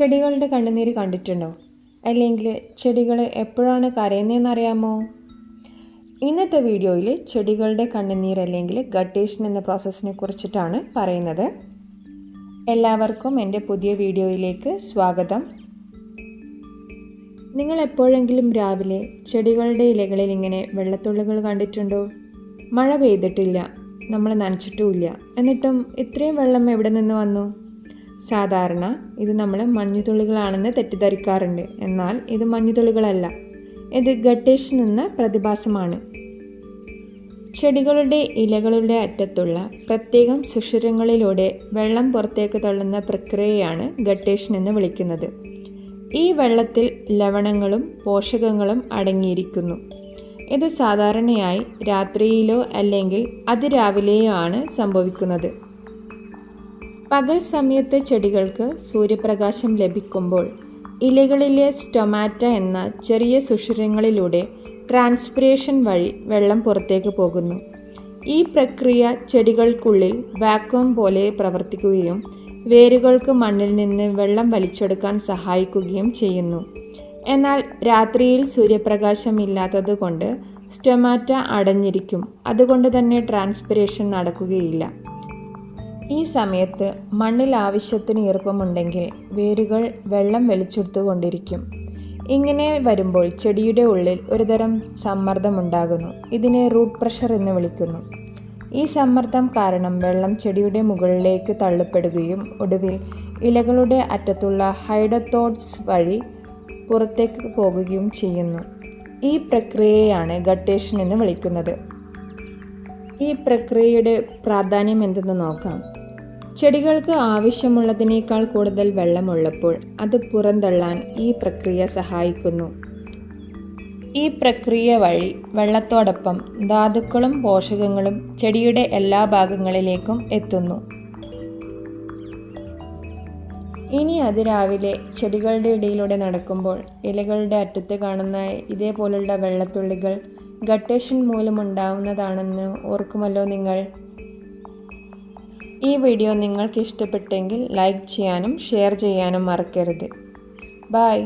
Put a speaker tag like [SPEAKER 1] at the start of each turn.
[SPEAKER 1] ചെടികളുടെ കണ്ണുനീര് കണ്ടിട്ടുണ്ടോ? അല്ലെങ്കിൽ ചെടികൾ എപ്പോഴാണ് കരയുന്നതെന്നറിയാമോ ഇന്നത്തെ വീഡിയോയിൽ ചെടികളുടെ കണ്ണുനീർ അല്ലെങ്കിൽ ഗട്ടേഷൻ എന്ന പ്രോസസ്സിനെ കുറിച്ചിട്ടാണ് പറയുന്നത്. എല്ലാവർക്കും എന്റെ പുതിയ വീഡിയോയിലേക്ക് സ്വാഗതം. നിങ്ങൾ എപ്പോഴെങ്കിലും രാവിലെ ചെടികളുടെ ഇലകളിൽ ഇങ്ങനെ വെള്ളത്തുള്ളികൾ കണ്ടിട്ടുണ്ടോ? മഴ പെയ്തിട്ടില്ല നമ്മൾ നനച്ചിട്ടുമില്ല. എന്നിട്ടും ഇത്രയും വെള്ളം എവിടെ നിന്ന് വന്നു? സാധാരണ ഇത് നമ്മൾ മഞ്ഞുതുള്ളികളാണെന്ന് തെറ്റിദ്ധരിക്കാറുണ്ട്. എന്നാൽ ഇത് മഞ്ഞുതുള്ളികളല്ല. ഇത് ഗട്ടേഷൻ എന്ന പ്രതിഭാസമാണ്. ചെടികളുടെ ഇലകളുടെ അറ്റത്തുള്ള പ്രത്യേകം സുഷിരങ്ങളിലൂടെ വെള്ളം പുറത്തേക്ക് തള്ളുന്ന പ്രക്രിയയാണ് ഗട്ടേഷൻ എന്ന് വിളിക്കുന്നത്. ഈ വെള്ളത്തിൽ ലവണങ്ങളും പോഷകങ്ങളും അടങ്ങിയിരിക്കുന്നു. ഇത് സാധാരണയായി രാത്രിയിലോ അല്ലെങ്കിൽ അതിരാവിലെയോ ആണ് സംഭവിക്കുന്നത്. പകൽ സമയത്ത് ചെടികൾക്ക് സൂര്യപ്രകാശം ലഭിക്കുമ്പോൾ ഇലകളിലെ സ്റ്റൊമാറ്റ എന്ന ചെറിയ സുഷിരങ്ങളിലൂടെ ട്രാൻസ്പിറേഷൻ വഴി വെള്ളം പുറത്തേക്ക് പോകുന്നു. ഈ പ്രക്രിയ ചെടികൾക്കുള്ളിൽ വാക്വം പോലെ പ്രവർത്തിക്കുകയും വേരുകൾക്ക് മണ്ണിൽ നിന്ന് വെള്ളം വലിച്ചെടുക്കാൻ സഹായിക്കുകയും ചെയ്യുന്നു. എന്നാൽ രാത്രിയിൽ സൂര്യപ്രകാശം ഇല്ലാത്തതുകൊണ്ട് സ്റ്റൊമാറ്റ അടഞ്ഞിരിക്കും. അതുകൊണ്ട് തന്നെ ട്രാൻസ്പിറേഷൻ നടക്കുകയില്ല. ഈ സമയത്ത് മണ്ണിൽ ആവശ്യത്തിന് ഈർപ്പമുണ്ടെങ്കിൽ വേരുകൾ വെള്ളം വലിച്ചെടുത്തുകൊണ്ടിരിക്കും. ഇങ്ങനെ വരുമ്പോൾ ചെടിയുടെ ഉള്ളിൽ ഒരുതരം സമ്മർദ്ദമുണ്ടാകുന്നു ഇതിനെ റൂട്ട് പ്രഷർ എന്ന് വിളിക്കുന്നു. ഈ സമ്മർദ്ദം കാരണം വെള്ളം ചെടിയുടെ മുകളിലേക്ക് തള്ളപ്പെടുകയും ഒടുവിൽ ഇലകളുടെ അറ്റത്തുള്ള ഹൈഡത്തോട്ട്സ് വഴി പുറത്തേക്ക് പോകുകയും ചെയ്യുന്നു. ഈ പ്രക്രിയയാണ് ഗട്ടേഷൻ എന്ന് വിളിക്കുന്നത്. ഈ പ്രക്രിയയുടെ പ്രാധാന്യം എന്തെന്ന് നോക്കാം. ചെടികൾക്ക് ആവശ്യമുള്ളതിനേക്കാൾ കൂടുതൽ വെള്ളമുള്ളപ്പോൾ അത് പുറന്തള്ളാൻ ഈ പ്രക്രിയ സഹായിക്കുന്നു. ഈ പ്രക്രിയ വഴി വെള്ളത്തോടൊപ്പം ധാതുക്കളും പോഷകങ്ങളും ചെടിയുടെ എല്ലാ ഭാഗങ്ങളിലേക്കും എത്തുന്നു. ഇനി അതിരാവിലെ ചെടികളുടെ ഇടയിലൂടെ നടക്കുമ്പോൾ ഇലകളുടെ അറ്റത്ത് കാണുന്ന ഇതേപോലുള്ള വെള്ളത്തുള്ളികൾ ഗട്ടേഷൻ മൂലമുണ്ടാവുന്നതാണെന്ന് ഓർക്കുമല്ലോ നിങ്ങൾ. ഈ വീഡിയോ നിങ്ങൾക്ക് ഇഷ്ടപ്പെട്ടെങ്കിൽ ലൈക്ക് ചെയ്യാനും ഷെയർ ചെയ്യാനും മറക്കരുത്. ബായ്